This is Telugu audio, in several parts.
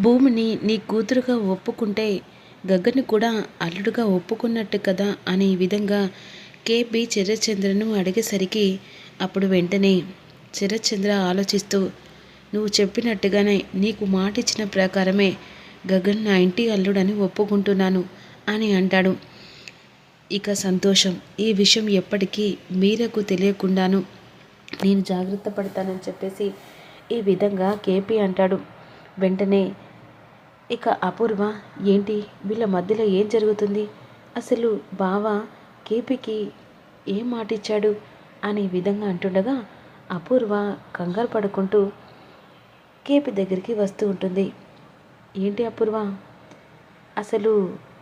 భూమిని నీ కూతురుగా ఒప్పుకుంటే గగ్గను కూడా అల్లుడుగా ఒప్పుకున్నట్టు కదా అనే విధంగా కేపీ చిరచంద్రను అడిగేసరికి అప్పుడు వెంటనే చిరచంద్ర ఆలోచిస్తూ నువ్వు చెప్పినట్టుగానే నీకు మాట ఇచ్చిన ప్రకారమే గగన్ నా ఇంటి అల్లుడని ఒప్పుకుంటున్నాను అని అంటాడు. ఇక సంతోషం. ఈ విషయం ఎప్పటికీ మీరకు తెలియకుండాను నేను జాగ్రత్త పడతానని చెప్పేసి ఈ విధంగా కేపీ అంటాడు. వెంటనే ఇక అపూర్వ ఏంటి? వీళ్ళ మధ్యలో ఏం జరుగుతుంది? అసలు బావ కేపీకి ఏం మాట ఇచ్చాడు అనే విధంగా అంటుండగా అపూర్వ కంగారు పడుకుంటూ కేపీ దగ్గరికి వస్తూ ఉంటుంది. ఏంటి అపూర్వ? అసలు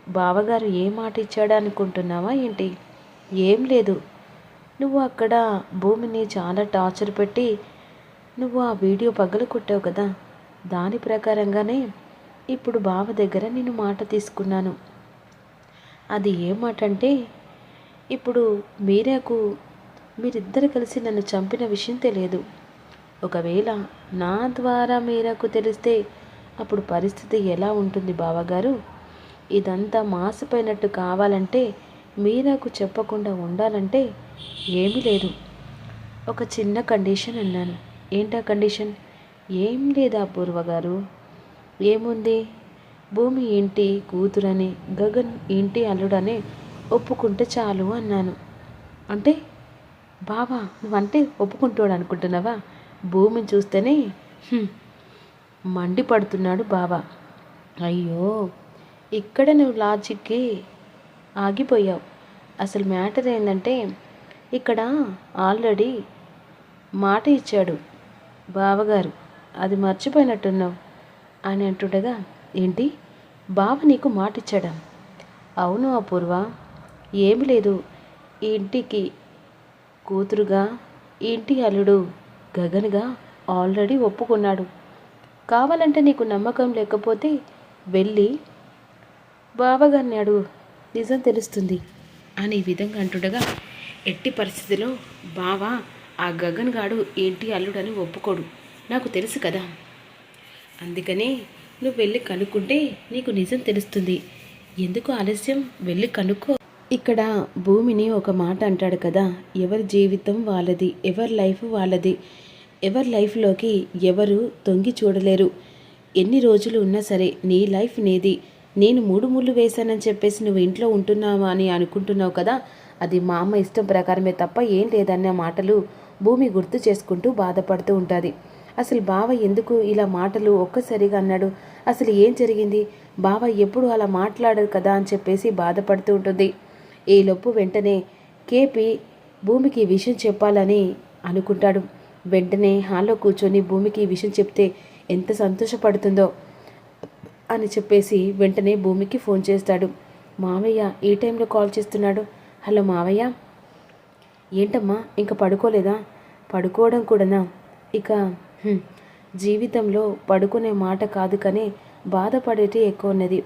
బావగారు ఏం మాట ఇచ్చాడా అనుకుంటున్నావా ఏంటి? ఏం లేదు. నువ్వు అక్కడ భూమిని చాలా టార్చర్ పెట్టి నువ్వు ఆ వీడియో పగలు కొట్టావు కదా. దాని ప్రకారంగానే ఇప్పుడు బావ దగ్గర నేను మాట తీసుకున్నాను. అది ఏ మాట అంటే ఇప్పుడు మీరాకు మీరిద్దరు కలిసి నన్ను చంపిన విషయం తెలియదు. ఒకవేళ నా ద్వారా మీరాకు తెలిస్తే అప్పుడు పరిస్థితి ఎలా ఉంటుంది బావగారు? ఇదంతా మాసిపోయినట్టు కావాలంటే మీరాకు చెప్పకుండా ఉండాలంటే ఏమీ లేదు. ఒక చిన్న కండిషన్ అన్నాను. ఏంటా కండిషన్? ఏం లేదా పూర్వ గారు ఏముంది? భూమి ఇంటి కూతురని గగన్ ఇంటి అల్లుడని ఒప్పుకుంటే చాలు అన్నాను. అంటే బావా నువ్వంటే ఒప్పుకుంటాడు అనుకుంటున్నావా? భూమిని చూస్తేనే మండిపడుతున్నాడు బావా. అయ్యో ఇక్కడ నువ్వు లాజిక్కి ఆగిపోయావు. అసలు మ్యాటర్ ఏంటంటే ఇక్కడ ఆల్రెడీ మాట ఇచ్చాడు బావగారు. అది మర్చిపోయినట్టున్నావు. అని అంటుండగా ఏంటి? బావ నీకు మాటిచ్చాడా? అవును అపూర్వ. ఏమి లేదు. ఈ ఇంటికి కూతురుగా ఇంటి అల్లుడు గగన్గా ఆల్రెడీ ఒప్పుకున్నాడు. కావాలంటే నీకు నమ్మకం లేకపోతే వెళ్ళి బావగారిని అడుగు. నిజం తెలుస్తుంది అని ఈ విధంగా అంటుండగా ఎట్టి పరిస్థితిలో బావ ఆ గగన్ గాడు ఏంటి అల్లుడని ఒప్పుకోడు. నాకు తెలుసు కదా. అందుకనే నువ్వు వెళ్ళి కనుక్కుంటే నీకు నిజం తెలుస్తుంది. ఎందుకు ఆలస్యం? వెళ్ళి కనుక్కో. ఇక్కడ భూమిని ఒక మాట అంటాడు కదా ఎవరి జీవితం వాళ్ళది ఎవరి లైఫ్ వాళ్ళది. ఎవరి లైఫ్లోకి ఎవరు తొంగి చూడలేరు. ఎన్ని రోజులు ఉన్నా సరే నీ లైఫ్ నీది. నేను మూడు ముళ్ళు వేశానని చెప్పేసి నువ్వు ఇంట్లో ఉంటున్నావా అని అనుకుంటున్నావు కదా అది మా అమ్మ ఇష్టం ప్రకారమే తప్ప ఏం లేదన్న మాటలు భూమి గుర్తు చేసుకుంటూ బాధపడుతూ ఉంటుంది. అసలు బావ ఎందుకు ఇలా మాటలు ఒక్కసారిగా అన్నాడు? అసలు ఏం జరిగింది? బావ ఎప్పుడు అలా మాట్లాడరు కదా అని చెప్పేసి బాధపడుతూ ఉంటుంది. ఈలోపు వెంటనే కేపి భూమికి విషయం చెప్పాలని అనుకుంటాడు. వెంటనే హాల్లో కూర్చొని భూమికి విషయం చెప్తే ఎంత సంతోషపడుతుందో అని చెప్పేసి వెంటనే భూమికి ఫోన్ చేస్తాడు. మావయ్య ఈ టైంలో కాల్ చేస్తున్నాడు. హలో మావయ్య. ఏంటమ్మా ఇంకా పడుకోలేదా? పడుకోవడం కూడానా? ఇక జీవితంలో పడుకునే మాట కాదు కానీ బాధపడేటి ఎక్కువ ఉన్నది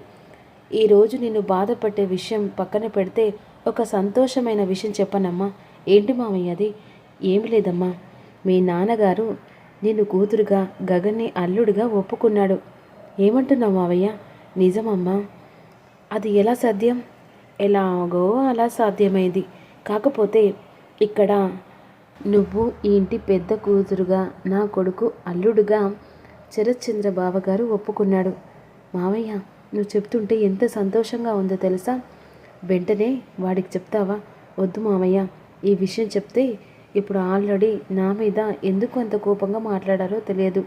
ఈరోజు నేను బాధపడే విషయం పక్కన పెడితే ఒక సంతోషమైన విషయం చెప్పనమ్మా. ఏంటి మామయ్య అది? ఏమి లేదమ్మా. మీ నాన్నగారు నిన్ను కూతురుగా గగన్ని అల్లుడిగా ఒప్పుకున్నాడు. ఏమంటున్నావు మావయ్య? నిజమమ్మా. అది ఎలా సాధ్యం? ఎలాగో అలా సాధ్యమైంది. కాకపోతే ఇక్కడ నువ్వు ఈ ఇంటి పెద్ద కూతురుగా నా కొడుకు అల్లుడుగా శరత్చంద్ర బావగారు ఒప్పుకున్నాడు. మావయ్య నువ్వు చెప్తుంటే ఎంత సంతోషంగా ఉందో తెలుసా? వెంటనే వాడికి చెప్తావా? వద్దు మామయ్య ఈ విషయం చెప్తే ఇప్పుడు ఆల్రెడీ నా మీద ఎందుకు అంత కోపంగా మాట్లాడారో తెలియదు.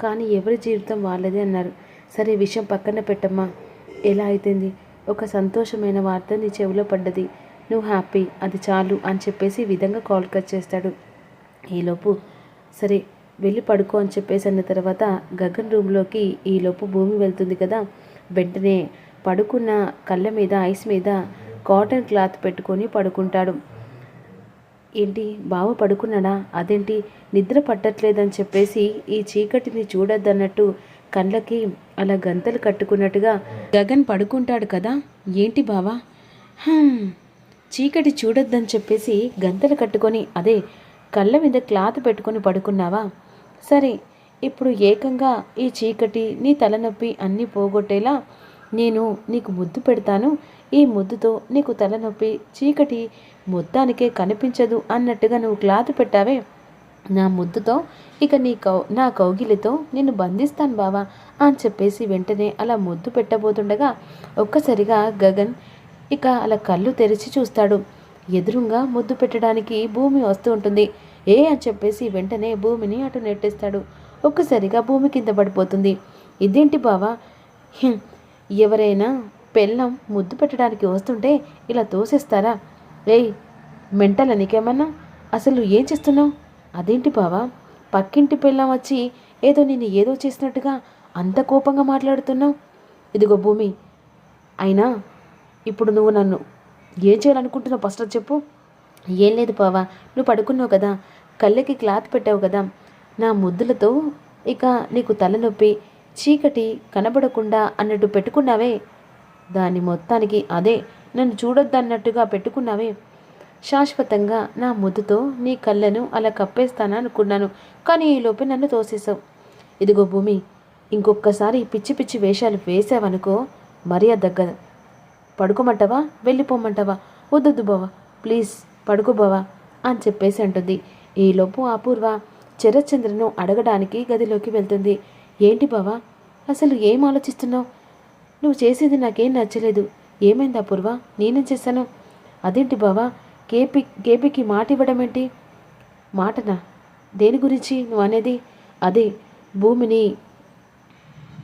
కానీ ఎవరి జీవితం వాళ్ళదే అన్నారు. సరే విషయం పక్కన పెట్టమ్మా. ఎలా అయితుంది? ఒక సంతోషమైన వార్త నీ చెవిలో పడ్డది. నువ్వు హ్యాపీ అది చాలు అని చెప్పేసి ఈ విధంగా కాల్ కట్ చేస్తాడు. ఈలోపు సరే వెళ్ళి పడుకో అని చెప్పేసి అన్న తర్వాత గగన్ రూమ్లోకి ఈలోపు భూమి వెళ్తుంది కదా. వెంటనే పడుకున్న కళ్ళ మీద ఐస్ మీద కాటన్ క్లాత్ పెట్టుకొని పడుకుంటాడు. ఏంటి బావ పడుకున్నాడా? అదేంటి నిద్ర పట్టట్లేదని చెప్పేసి ఈ చీకటిని చూడొద్దన్నట్టు కళ్ళకి అలా గంతలు కట్టుకున్నట్టుగా గగన్ పడుకుంటాడు కదా. ఏంటి బావా? "హ్మ్, చీకటి చూడొద్దని చెప్పేసి గంతలు కట్టుకొని అదే కళ్ళ మీద క్లాత్ పెట్టుకొని పడుకున్నావా? సరే ఇప్పుడు ఏకంగా ఈ చీకటి నీ తలనొప్పి అన్నీ పోగొట్టేలా నేను నీకు ముద్దు పెడతాను. ఈ ముద్దుతో నీకు తలనొప్పి చీకటి మొత్తానికే కనిపించదు అన్నట్టుగా నువ్వు క్లాత్ పెట్టావే. నా ముద్దుతో ఇక నీ కౌ నా కౌగిలితో నిన్ను బంధిస్తాను బావా అని చెప్పేసి వెంటనే అలా ముద్దు పెట్టబోతుండగా ఒక్కసారిగా గగన్ ఇక అలా కళ్ళు తెరిచి చూస్తాడు. ఎదురుగా ముద్దు పెట్టడానికి భూమి వస్తూ ఉంటుంది. ఏ అని చెప్పేసి వెంటనే భూమిని అటు నెట్టేస్తాడు. ఒక్కసారిగా భూమి కింద పడిపోతుంది. ఇదేంటి బావా? ఎవరైనా పెళ్ళం ముద్దు పెట్టడానికి వస్తుంటే ఇలా తోసేస్తారా? ఏయ్ మెంటల్ నీకేమన్నా? అసలు ఏం చేస్తున్నావు? అదేంటి బావా? పక్కింటి పెళ్ళం వచ్చి ఏదో నేను ఏదో చేసినట్టుగా అంత కోపంగా మాట్లాడుతున్నావు? ఇదిగో భూమి. అయినా ఇప్పుడు నువ్వు నన్ను ఏం చేయాలనుకుంటున్నావు? ఫస్ట్ చెప్పు. ఏం లేదు పావా నువ్వు పడుకున్నావు కదా కళ్ళకి క్లాత్ పెట్టావు కదా నా ముద్దులతో ఇక నీకు తలనొప్పి చీకటి కనబడకుండా అన్నట్టు పెట్టుకున్నావే. దాని మొత్తానికి అదే నన్ను చూడొద్దన్నట్టుగా పెట్టుకున్నావే. శాశ్వతంగా నా ముద్దుతో నీ కళ్ళను అలా కప్పేస్తాననుకున్నాను కానీ ఈలోపే నన్ను తోసేసావు ఇదిగో భూమి ఇంకొకసారి పిచ్చి పిచ్చి వేషాలు వేసావనుకో మర్యాద దగ్గర పడుకోమంటావా? వెళ్ళిపోమంటావా? వద్దొద్దు బావా. ప్లీజ్ పడుకో బావా అని చెప్పేసి అంటుంది. ఈలోపు అపూర్వ చరచంద్రను అడగడానికి గదిలోకి వెళ్తుంది. ఏంటి బావా? అసలు ఏం ఆలోచిస్తున్నావు? నువ్వు చేసేది నాకేం నచ్చలేదు. ఏమైంది అపూర్వ? నేనేం చేశాను? అదేంటి బావా? కేపీ కేపీకి మాట ఇవ్వడం ఏంటి? మాటనా? దేని గురించి నువ్వు అనేది? అదే భూమిని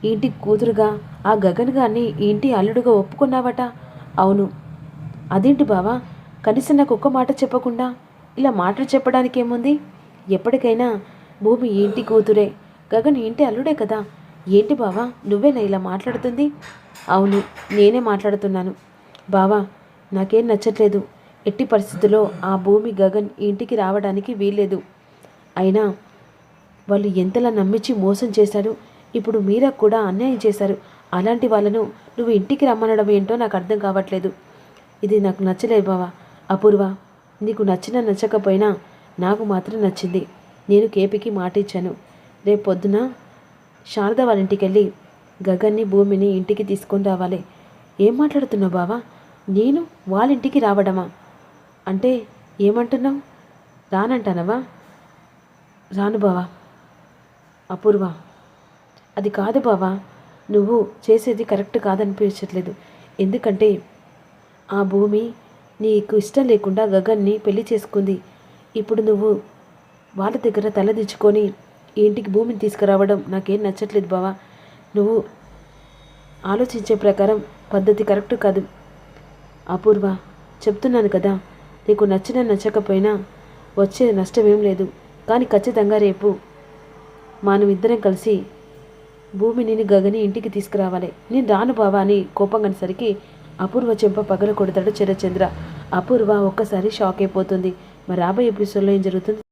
ఇంటి కూతురుగా ఆ గగన్ గారిని ఇంటి అల్లుడుగా ఒప్పుకున్నావట? అవును. అదేంటి బావా? కనీసం నాకు ఒక్క మాట చెప్పకుండా ఇలా మాటలు చెప్పడానికి ఏముంది ఎప్పటికైనా భూమి ఏంటి కూతురే? గగన్ ఏంటి ఇంటి అల్లుడే కదా? ఏంటి బావా? నువ్వేనా ఇలా మాట్లాడుతుంది? అవును నేనే మాట్లాడుతున్నాను. బావా నాకేం నచ్చట్లేదు. ఎట్టి పరిస్థితుల్లో ఆ భూమి గగన్ ఇంటికి రావడానికి వీల్లేదు. అయినా వాళ్ళు ఎంతలా నమ్మించి మోసం చేశారు? ఇప్పుడు మీరా కూడా అన్యాయం చేశారు. అలాంటి వాళ్ళను నువ్వు ఇంటికి రమ్మనడం ఏంటో నాకు అర్థం కావట్లేదు. ఇది నాకు నచ్చలేదు బావా. అపూర్వ నీకు నచ్చినా నచ్చకపోయినా నాకు మాత్రం నచ్చింది. నేను కేపీకి మాట ఇచ్చాను రేపు పొద్దున శారద వాళ్ళ ఇంటికి వెళ్ళి గగన్ని భూమిని ఇంటికి తీసుకొని రావాలి. ఏం మాట్లాడుతున్నావు బావా? నేను వాళ్ళ ఇంటికి రావడమా? అంటే ఏమంటున్నావు? రానంటానవా? రాను బావా. అపూర్వ అది కాదు బావా. నువ్వు చేసేది కరెక్ట్ కాదనిపించట్లేదు. ఎందుకంటే ఆ భూమి నీకు ఇష్టం లేకుండా గగన్ని పెళ్ళి చేసుకుంది. ఇప్పుడు నువ్వు వాళ్ళ దగ్గర తలదించుకొని ఇంటికి భూమిని తీసుకురావడం నాకేం నచ్చట్లేదు బావా. నువ్వు ఆలోచించే ప్రకారం పద్ధతి కరెక్ట్ కాదు. అపూర్వ చెప్తున్నాను కదా నీకు నచ్చినా నచ్చకపోయినా వచ్చే నష్టమేం లేదు. కానీ ఖచ్చితంగా రేపు మనం ఇద్దరం కలిసి భూమిని గగని ఇంటికి తీసుకురావాలి. నేను రాను బావా అని కోపం అపూర్వ చెంప పగల కొడతాడు చరచంద్ర అపూర్వ ఒక్కసారి షాక్ అయిపోతుంది. మరి రాబోయే ఎపిసోడ్లో ఏం జరుగుతుంది?